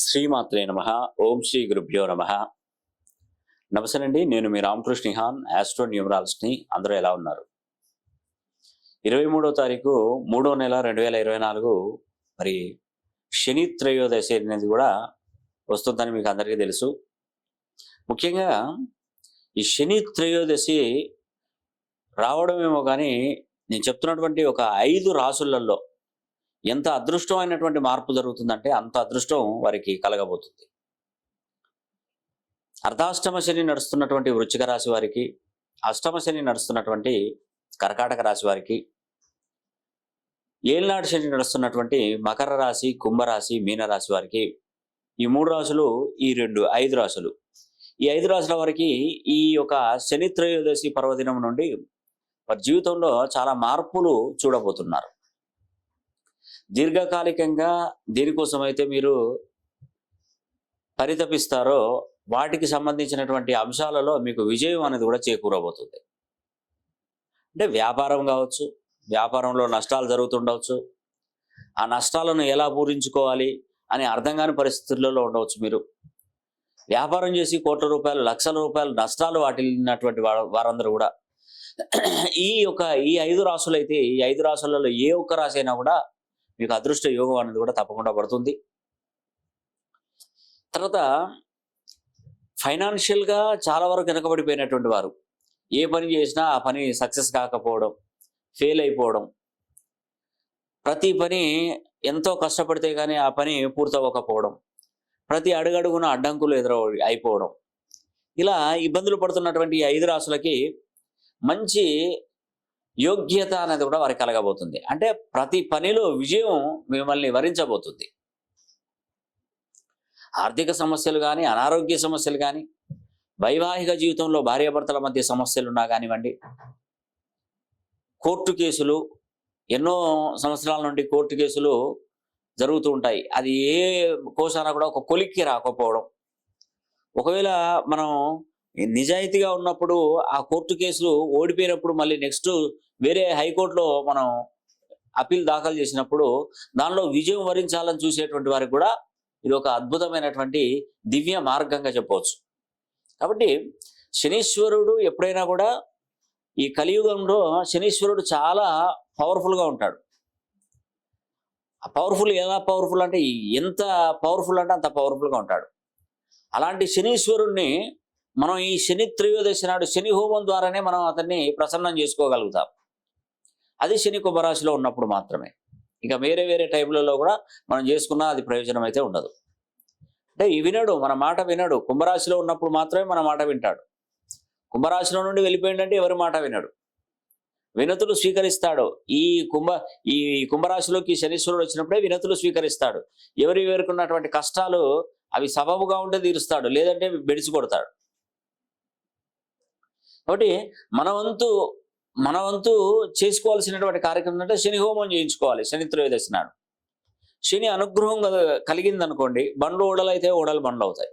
శ్రీమాత్రే నమ. ఓం శ్రీ గురుభ్యో నమ. నమస్తేనండి నేను మీ రామకృష్ణ హాన్ ఆస్ట్రో న్యూమరాలజీని అందరూ ఎలా ఉన్నారు? ఇరవై మూడో తారీఖు మూడో నెల రెండు వేల ఇరవై నాలుగు. మరి శని త్రయోదశి అనేది కూడా వస్తుందని మీకు అందరికీ తెలుసు. ముఖ్యంగా ఈ శని త్రయోదశి రావడమేమో కానీ నేను చెప్తున్నటువంటి ఒక ఐదు రాసులలో ఎంత అదృష్టమైనటువంటి మార్పు జరుగుతుందంటే అంత అదృష్టం వారికి కలగబోతుంది. అర్ధాష్టమ శని నడుస్తున్నటువంటి వృచ్చిక రాశి వారికి అష్టమ శని నడుస్తున్నటువంటి కర్కాటక రాశి వారికి ఏలినాడు శని నడుస్తున్నటువంటి మకర రాశి కుంభరాశి మీనరాశి వారికి ఈ మూడు రాశులు ఈ రెండు ఐదు రాశులు. ఈ ఐదు రాశుల వారికి ఈ యొక్క శని త్రయోదశి పర్వదినం నుండి వారి జీవితంలో చాలా మార్పులు చూడబోతున్నారు. దీర్ఘకాలికంగా దేనికోసం అయితే మీరు పరితపిస్తారో వాటికి సంబంధించినటువంటి అంశాలలో మీకు విజయం అనేది కూడా చేకూరబోతుంది. అంటే వ్యాపారం కావచ్చు వ్యాపారంలో నష్టాలు జరుగుతుండవచ్చు. ఆ నష్టాలను ఎలా పూరించుకోవాలి అని అర్థం కాని పరిస్థితులలో ఉండవచ్చు మీరు. వ్యాపారం చేసి కోట్ల రూపాయలు లక్షల రూపాయలు నష్టాలు వాటిల్లినటువంటి వారందరూ కూడా. ఈ యొక్క ఈ ఐదు రాసులు అయితే ఈ ఐదు రాసులలో ఏ ఒక్క రాశి అయినా కూడా మీకు అదృష్ట యోగం అనేది కూడా తప్పకుండా పడుతుంది. తర్వాత ఫైనాన్షియల్గా చాలా వరకు వెనకబడిపోయినటువంటి వారు. ఏ పని చేసినా ఆ పని సక్సెస్ కాకపోవడం ఫెయిల్ అయిపోవడం. ప్రతి పని ఎంతో కష్టపడితే కానీ ఆ పని పూర్తవ్వకపోవడం. ప్రతి అడుగడుగున అడ్డంకులు ఎదురవ అయిపోవడం. ఇలా ఇబ్బందులు పడుతున్నటువంటి ఈ ఐదు రాసులకి మంచి యోగ్యత అనేది కూడా వారికి కలగబోతుంది. అంటే ప్రతి పనిలో విజయం మిమ్మల్ని వరించబోతుంది. ఆర్థిక సమస్యలు కానీ అనారోగ్య సమస్యలు కానీ వైవాహిక జీవితంలో భార్యాభర్తల మధ్య సమస్యలు ఉన్నా కానివ్వండి కోర్టు కేసులు ఎన్నో సంవత్సరాల నుండి కోర్టు కేసులు జరుగుతూ ఉంటాయి. అది ఏ కోసానా కూడా ఒక కొలిక్కి రాకపోవడం. ఒకవేళ మనం నిజాయితీగా ఉన్నప్పుడు ఆ కోర్టు కేసులు ఓడిపోయినప్పుడు మళ్ళీ నెక్స్ట్ వేరే హైకోర్టులో మనం అప్పీల్ దాఖలు చేసినప్పుడు దానిలో విజయం వరించాలని చూసేటువంటి వారికి కూడా ఇది ఒక అద్భుతమైనటువంటి దివ్య మార్గంగా చెప్పవచ్చు. కాబట్టి శనీశ్వరుడు ఎప్పుడైనా కూడా ఈ కలియుగంలో శనీశ్వరుడు చాలా పవర్ఫుల్గా ఉంటాడు. పవర్ఫుల్ ఎలా పవర్ఫుల్ అంటే ఎంత పవర్ఫుల్ అంటే అంత పవర్ఫుల్గా ఉంటాడు. అలాంటి శనీశ్వరుణ్ణి మనం ఈ శని త్రయోదశి నాడు శని హోమం ద్వారానే మనం అతన్ని ప్రసన్నం చేసుకోగలుగుతాం. అది శని కుంభరాశిలో ఉన్నప్పుడు మాత్రమే. ఇంకా వేరే వేరే టైంలలో కూడా మనం చేసుకున్నా అది ప్రయోజనం అయితే ఉండదు. అంటే ఈ వినడు మన మాట వినడు. కుంభరాశిలో ఉన్నప్పుడు మాత్రమే మన మాట వింటాడు. కుంభరాశిలో నుండి వెళ్ళిపోయిందంటే ఎవరి మాట వినడు. వినతులు స్వీకరిస్తాడు. ఈ కుంభ ఈ కుంభరాశిలోకి శనీశ్వరుడు వచ్చినప్పుడే వినతులు స్వీకరిస్తాడు. ఎవరి ఎవరికి కష్టాలు అవి సబబుగా ఉంటే తీరుస్తాడు లేదంటే బెడిసి కొడతాడు. కాబట్టి మన వంతు మన వంతు చేసుకోవాల్సినటువంటి కార్యక్రమం అంటే శని హోమం చేయించుకోవాలి. శని త్రయోదశి నాడు. శని అనుగ్రహం కలిగింది అనుకోండి బండ్లు ఓడలైతే ఓడలు బండ్లు అవుతాయి.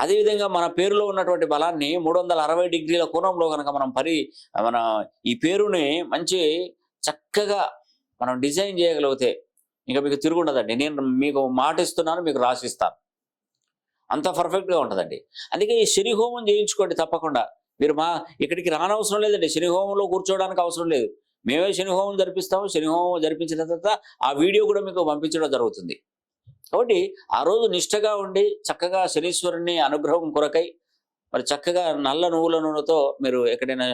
అదేవిధంగా మన పేరులో ఉన్నటువంటి బలాన్ని మూడు వందల అరవై డిగ్రీల కోణంలో కనుక మనం పరి మన ఈ పేరుని మంచి చక్కగా మనం డిజైన్ చేయగలిగితే ఇంకా మీకు తిరుగుండదండి. నేను మీకు మాట ఇస్తున్నాను మీకు రాసిస్తాను. అంత పర్ఫెక్ట్గా ఉంటుందండి. అందుకే ఈ శని హోమం చేయించుకోండి తప్పకుండా. మీరు మా ఇక్కడికి రానవసరం లేదండి. శని హోమంలో కూర్చోవడానికి అవసరం లేదు. మేమే శని హోమం జరిపిస్తాము. శని హోమం జరిపించిన తర్వాత ఆ వీడియో కూడా మీకు పంపించడం జరుగుతుంది. కాబట్టి ఆ రోజు నిష్టగా ఉండి చక్కగా శనీశ్వరుని అనుగ్రహం కొరకై మరి చక్కగా నల్ల నువ్వుల నూనెతో మీరు ఎక్కడైనా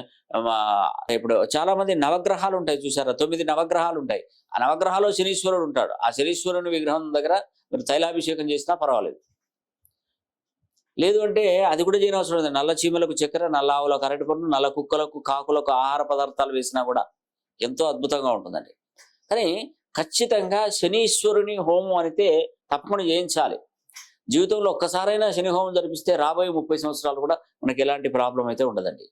ఇప్పుడు చాలా మంది నవగ్రహాలు ఉంటాయి చూసారా? తొమ్మిది నవగ్రహాలు ఉంటాయి. ఆ నవగ్రహాల్లో శనీశ్వరుడు ఉంటాడు. ఆ శనీశ్వరుని విగ్రహం దగ్గర మీరు తైలాభిషేకం చేసినా పర్వాలేదు. లేదు అంటే అది కూడా చేయనవసరం లేదు. నల్ల చీమలకు చక్కెర నల్ల ఆవులకు అరటి పండు నల్ల కుక్కలకు కాకులకు ఆహార పదార్థాలు వేసినా కూడా ఎంతో అద్భుతంగా ఉంటుందండి. కానీ ఖచ్చితంగా శనీశ్వరుని హోమం అనితే తప్పకుండా చేయించాలి. జీవితంలో ఒక్కసారైనా శని హోమం జరిపిస్తే రాబోయే ముప్పై సంవత్సరాలు కూడా మనకి ఎలాంటి ప్రాబ్లం అయితే ఉండదండి.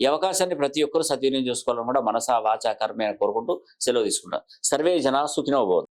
ఈ అవకాశాన్ని ప్రతి ఒక్కరూ సద్వినియోగం చేసుకోవాలని కూడా మనసా వాచా కర్మే కోరుకుంటూ సెలవు తీసుకుంటాం సర్వే జనా సుఖినో